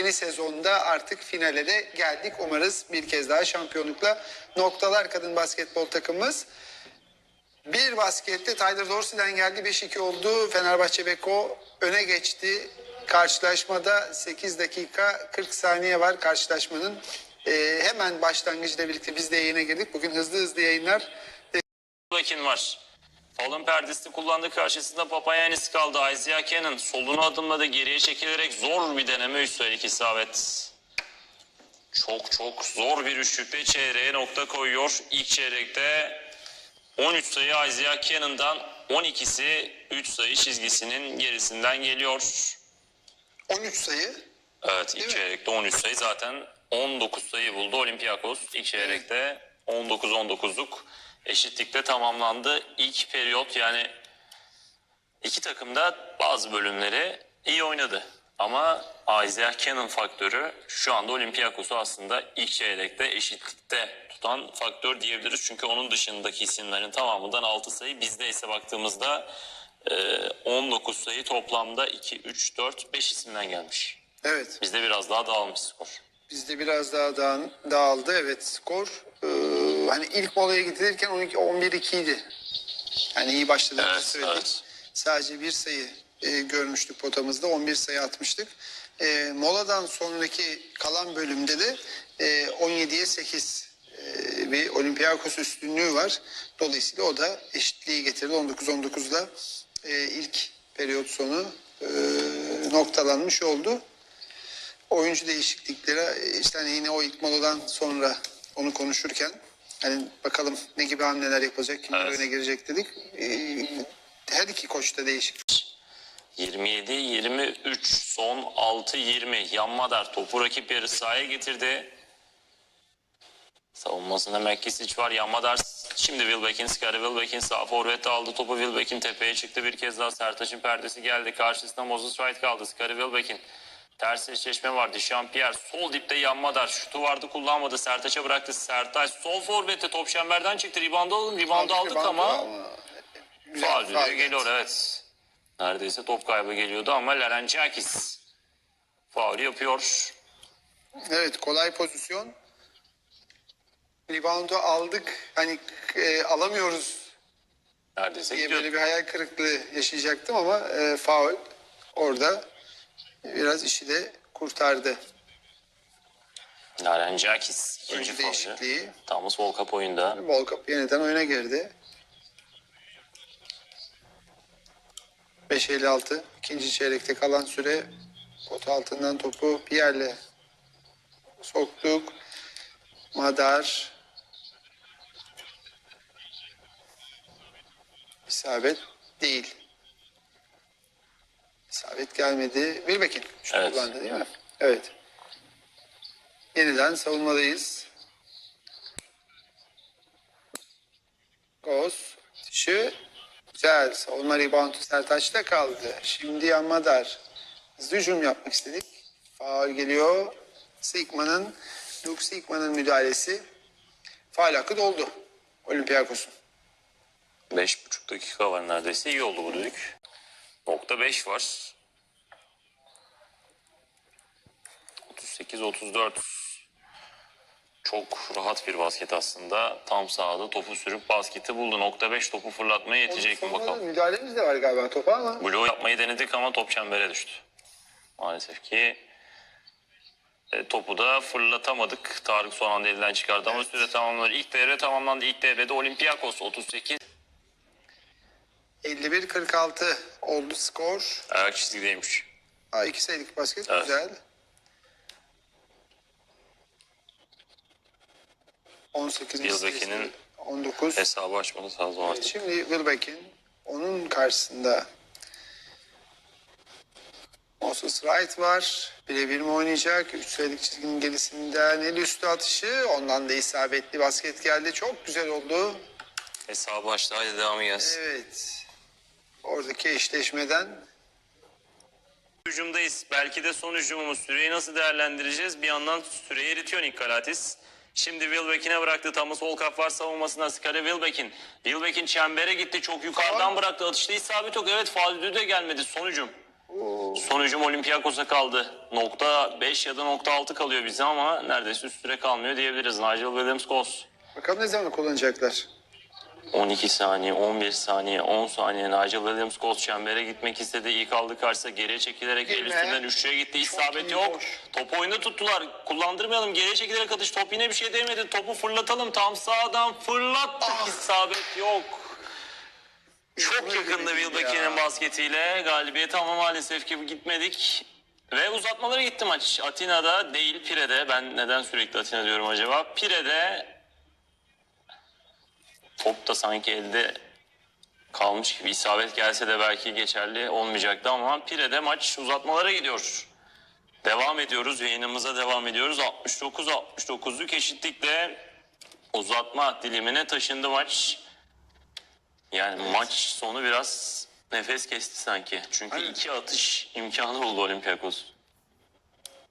yeni sezonda artık finale de geldik. Umarız bir kez daha şampiyonlukla noktalar kadın basketbol takımımız. Bir baskette Tyler Dorsey'den geldi 5-2 oldu. Fenerbahçe Beko öne geçti. Karşılaşmada 8 dakika 40 saniye var karşılaşmanın. Ee, hemen başlangıcıyla birlikte biz de yayına girdik. Bugün hızlı hızlı yayınlar. Bakin var. Falın perdesi kullandı karşısında Papayanis kaldı. Isaiah Cannon solunu adımladı geriye çekilerek zor bir deneme üstelik isabet. Çok çok zor bir üçlükte çeyreğe nokta koyuyor. İlk çeyrekte 13 sayı Isaiah Cannon'dan 12'si 3 sayı çizgisinin gerisinden geliyor. 13 sayı. Evet ilk Değil mi? çeyrekte 13 sayı zaten 19 sayı buldu Olympiakos. İlk çeyrekte 19-19'luk eşitlikte tamamlandı. İlk periyot yani iki takım da bazı bölümleri iyi oynadı. Ama Isaiah Cannon faktörü şu anda Olympiakos'u aslında ilk çeyrekte eşitlikte tutan faktör diyebiliriz. Çünkü onun dışındaki isimlerin tamamından 6 sayı. Bizde ise baktığımızda e, 19 sayı toplamda 2, 3, 4, 5 isimden gelmiş. Evet. Bizde biraz daha dağılmış skor. Bizde biraz daha dağıldı. Evet skor. Ee, hani ilk molaya gidilirken 12 11-2 idi. Yani iyi başladığımızı Evet, söyledik. evet. Sadece bir sayı e, görmüştük potamızda. 11 sayı atmıştık. E, moladan sonraki kalan bölümde de e, 17'ye 8 e, bir Olympiakos üstünlüğü var. Dolayısıyla o da eşitliği getirdi. 19-19'la e, ilk periyot sonu e, noktalanmış oldu oyuncu değişiklikleri işte hani yine o ilk moladan sonra onu konuşurken hani bakalım ne gibi hamleler yapacak, kimler Evet. öne girecek dedik. Ee, her iki koç da değişik. 27-23 son 6-20 Yanmadar topu rakip yarı sahaya getirdi. Savunmasında Mekisic var. Yanmadar şimdi Wilbekin sıkarı. Wilbekin sağ forvet aldı. Topu Wilbekin tepeye çıktı. Bir kez daha Sertaç'ın perdesi geldi. Karşısında Moses Wright kaldı. Sıkarı Wilbekin. Ters eşleşme vardı. Jean-Pierre sol dipte Yanmadar. Şutu vardı kullanmadı. Sertaç'a bıraktı. Sertaç sol forvette top çemberden çıktı. Rebound alın. Rebound aldık ama güzel Faul düdüğü geliyor evet. Neredeyse top kaybı geliyordu ama Larençakis faul yapıyor. Evet kolay pozisyon. Rebound'u aldık. Hani e, alamıyoruz Neredeyse diye gidiyordu. böyle bir hayal kırıklığı yaşayacaktım ama e, faul orada biraz işi de kurtardı. Larençakis ikinci Oyuncu değişikliği. Thomas Volkap oyunda. Volkap yeniden oyuna girdi. 5.56 ikinci çeyrekte kalan süre pot altından topu Pierre'le soktuk. Madar isabet değil. İsabet gelmedi. Wilbekin şut Evet. kullandı değil mi? Evet. Yeniden savunmadayız. Goz. Dışı. Güzel. Savunma reboundu Sertaç'ta kaldı. Şimdi Yanmadar. Hızlı hücum yapmak istedik. Faul geliyor. Sigma'nın Luke Sigma'nın müdahalesi. Faul hakkı doldu. Olympiakos'un. 5,5 dakika var neredeyse. İyi oldu bu düdük. Nokta 5 var. 38-34 çok rahat bir basket aslında. Tam sahada topu sürüp basketi buldu. Nokta 5 topu fırlatmaya yetecek mi bakalım. Müdahalemiz de var galiba topa ama. Bloğu yapmayı denedik ama top çembere düştü. Maalesef ki e, topu da fırlatamadık. Tarık son anda elinden çıkardı ama süre tamamlandı. İlk devre tamamlandı. İlk devrede Olympiakos 38. 51-46 oldu skor. Ayak çizgideymiş. Aa, iki sayılık basket Evet. güzel. 18. Wilbekin'in 19. Hesabı açması lazım artık. Şimdi Wilbekin onun karşısında Moses Wright var. Birebir mi oynayacak? Üç sayılık çizginin gerisinden el üstü atışı. Ondan da isabetli basket geldi. Çok güzel oldu. Hesabı açtı. Hadi devamı gelsin. Evet. Oradaki eşleşmeden Hücumdayız. Belki de son hücumumuz. Süreyi nasıl değerlendireceğiz? Bir yandan süreyi eritiyor Nick Galatis. Şimdi Wilbekin'e bıraktı. Thomas Volkap var savunmasında. Skari Wilbekin. Wilbekin çembere gitti. Çok yukarıdan Faul. bıraktı. Atışta isabet yok. Evet düdüğü de gelmedi. Son hücum. Son hücum Olympiakos'a kaldı. Nokta 5 ya da nokta 6 kalıyor bize ama neredeyse üst süre kalmıyor diyebiliriz. Nigel Williams-Goss. Bakalım ne zaman kullanacaklar. 12 saniye, 11 saniye, 10 saniye Nigel Williams-Goss çembere gitmek istedi. İlk aldı karşısına geriye çekilerek el üstünden üçlüye gitti. İsabet yok. boş. Topu oyunda tuttular. Kullandırmayalım. Geriye çekilerek atış. Top yine bir şey değmedi. Topu fırlatalım. Tam sağdan fırlattık. Ah. İsabet yok. Çok yakında ya. basketiyle galibiyet ama maalesef ki gitmedik. Ve uzatmalara gitti maç. Atina'da değil Pire'de. Ben neden sürekli Atina diyorum acaba? Pire'de top da sanki elde kalmış gibi isabet gelse de belki geçerli olmayacaktı ama Pire'de maç uzatmalara gidiyor. Devam ediyoruz. Yayınımıza devam ediyoruz. 69-69'luk eşitlikle uzatma dilimine taşındı maç. Yani maç sonu biraz nefes kesti sanki. Çünkü Aynen. iki atış imkanı buldu Olympiakos.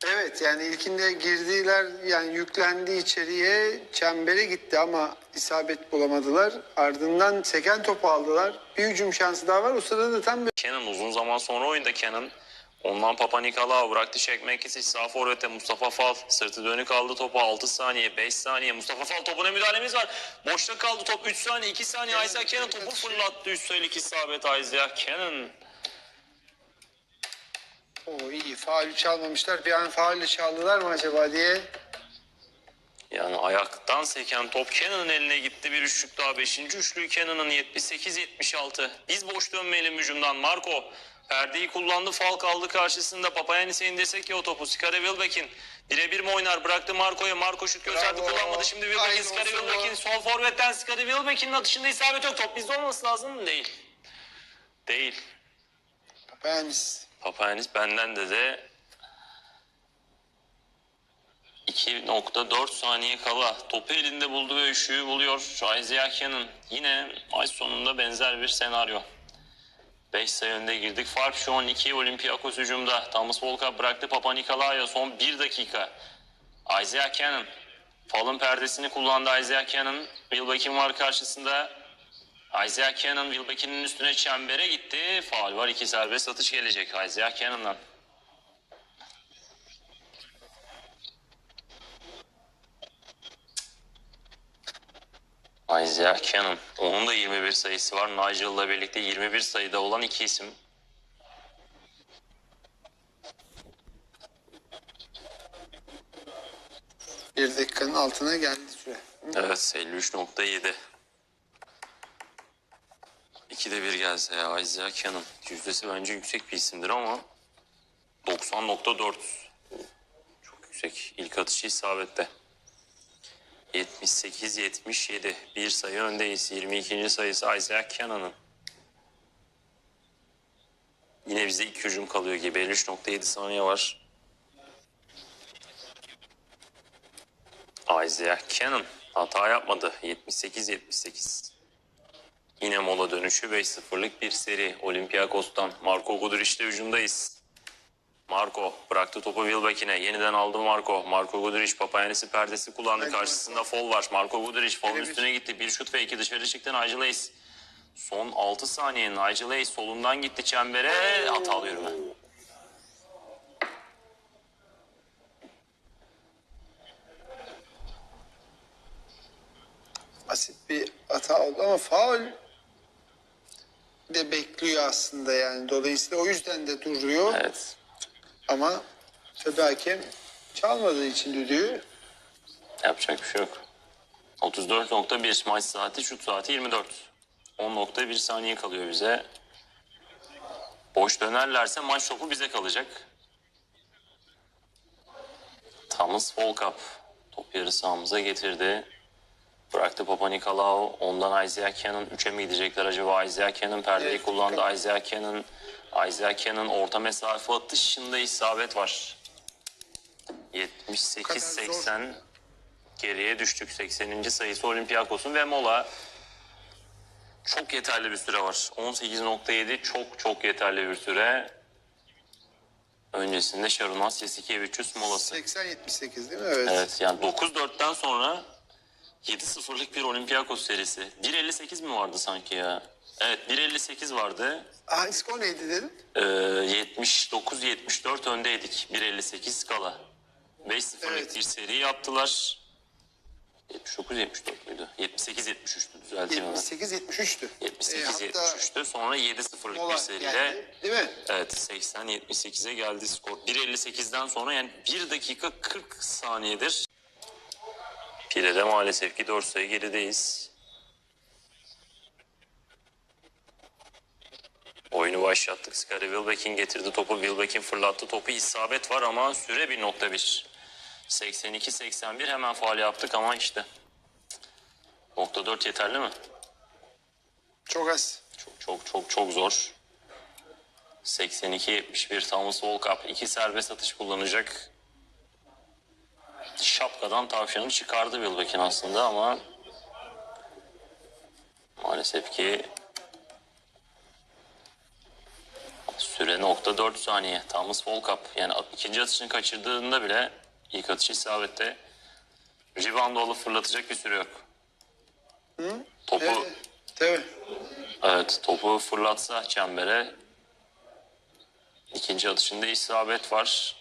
Evet yani ilkinde girdiler yani yüklendi içeriye çembere gitti ama isabet bulamadılar. Ardından seken topu aldılar. Bir hücum şansı daha var. O sırada da tam Kenan uzun zaman sonra oyunda Kenan. Ondan Papa Nikolaou bıraktı çekmek için sağ forvete Mustafa Fal. Sırtı dönük aldı topu 6 saniye 5 saniye. Mustafa Fal topuna müdahalemiz var. Boşta kaldı top 3 saniye 2 saniye. Isaac Kenan topu fırlattı. Üstelik isabet Isaac Kenan. O iyi faul çalmamışlar. Bir an faulle çaldılar mı acaba diye. Yani ayaktan seken top Kenan'ın eline gitti. Bir üçlük daha. Beşinci üçlüğü Kenan'ın 78-76. Biz boş dönmeyelim hücumdan. Marco perdeyi kullandı. Fal kaldı karşısında. Papayanis'e indirsek ya o topu. Skare Wilbeck'in birebir mi oynar? Bıraktı Marco'ya. Marco şut gösterdi Bravo. kullanmadı. Şimdi Wilbeck'in Skare. Wilbeck'in sol forvetten Skare Wilbeck'in atışında isabet yok. Top bizde olması lazım mı? Değil. Değil. Papayanis. Papayanis benden de de 2.4 saniye kala topu elinde buldu ve üşüğü buluyor. Isaiah Cannon yine maç sonunda benzer bir senaryo. 5 sayı önde girdik. Fark şu an 2 Olympiakos hücumda. Thomas Volka bıraktı Papa Nikolaou'ya son 1 dakika. Isaiah Cannon falın perdesini kullandı Isaiah Cannon. Wilbeck'in var karşısında. Isaiah Cannon Wilbeck'in üstüne çembere gitti. Faul var. iki serbest atış gelecek Isaiah Cannon'dan. Isaiah Cannon. Onun da 21 sayısı var. Nigel'la birlikte 21 sayıda olan iki isim. Bir dakikanın altına geldi süre. Evet 53.7. İkide bir gelse ya Isaiah Cannon. Yüzdesi bence yüksek bir isimdir ama 90.4. Çok yüksek. İlk atışı isabette. 78-77. Bir sayı öndeyiz. 22. sayısı Isaiah Cannon'ın. Yine bize iki hücum kalıyor gibi. 53.7 saniye var. Isaiah Cannon hata yapmadı. 78-78. Yine mola dönüşü 5-0'lık bir seri. Olympiakos'tan Marco Guduric'le hücumdayız. Marco bıraktı topu Wilbeck'ine. Yeniden aldı Marco. Marco Guduric Papayanis'i perdesi kullandı. Karşısında Fol var. Marco Guduric Fol'un üstüne gitti. Bir şut ve iki dışarı çıktı Nigel Ace. Son 6 saniye Nigel Ace solundan gitti çembere. Hatalı yürüme. Basit bir hata oldu ama faul de bekliyor aslında yani. Dolayısıyla o yüzden de duruyor. Evet. Ama tabii hakem çalmadığı için düdüğü Yapacak bir şey yok. 34.1 maç saati, şut saati 24. 10.1 saniye kalıyor bize. Boş dönerlerse maç topu bize kalacak. Thomas Volkap top yarı sahamıza getirdi. Bıraktı Papa Nikolaou. Ondan Isaiah Cannon 3'e mi gidecekler acaba? Isaiah Cannon perdeyi Evet, kullandı. Isaiah Cannon, Isaiah Cannon orta mesafe atışında isabet var. 78-80 geriye düştük. 80. sayısı Olympiakos'un ve mola. Çok yeterli bir süre var. 18.7 çok çok yeterli bir süre. Öncesinde Şarunas Yasikevicius molası. 80-78 değil mi? Evet. Evet yani 9-4'ten sonra 7-0'lık bir Olympiakos serisi. 1.58 mi vardı sanki ya? Evet 1.58 vardı. Aa, skor neydi dedim? Ee, 79-74 öndeydik. 1.58 kala. 5-0'lık Evet. bir seri yaptılar. 79-74 müydü? 78-73'tü düzelteyim hemen. 78-73'tü. Ee, 78-73'tü. Sonra 7-0'lık bir seride geldi, değil mi? evet 80-78'e geldi skor. 1.58'den sonra yani 1 dakika 40 saniyedir. Pire'de maalesef ki 4 sayı gerideyiz. Oyunu başlattık. Scottie Wilbeck'in getirdi topu. Wilbeck'in fırlattı topu. İsabet var ama süre 1.1. 82-81 hemen faal yaptık ama işte. Nokta 4 yeterli mi? Çok az. Çok çok çok çok zor. 82-71 Thomas Volkap iki serbest atış kullanacak. Şapkadan tavşanı çıkardı Wilbeck'in aslında ama maalesef ki süre nokta 4 saniye. Thomas Volkap yani ikinci atışını kaçırdığında bile ilk atış isabette rebound alıp fırlatacak bir süre yok. Topu Evet. Tabii. Evet topu fırlatsa çembere ikinci atışında isabet var.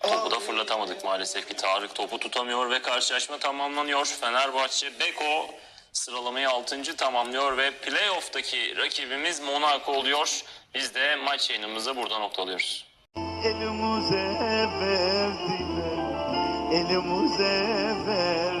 Topu da fırlatamadık maalesef ki Tarık topu tutamıyor ve karşılaşma tamamlanıyor. Fenerbahçe Beko sıralamayı 6. tamamlıyor ve playoff'taki rakibimiz Monaco oluyor. Biz de maç yayınımızı burada noktalıyoruz. Elimize verdiler, elimize verdiler.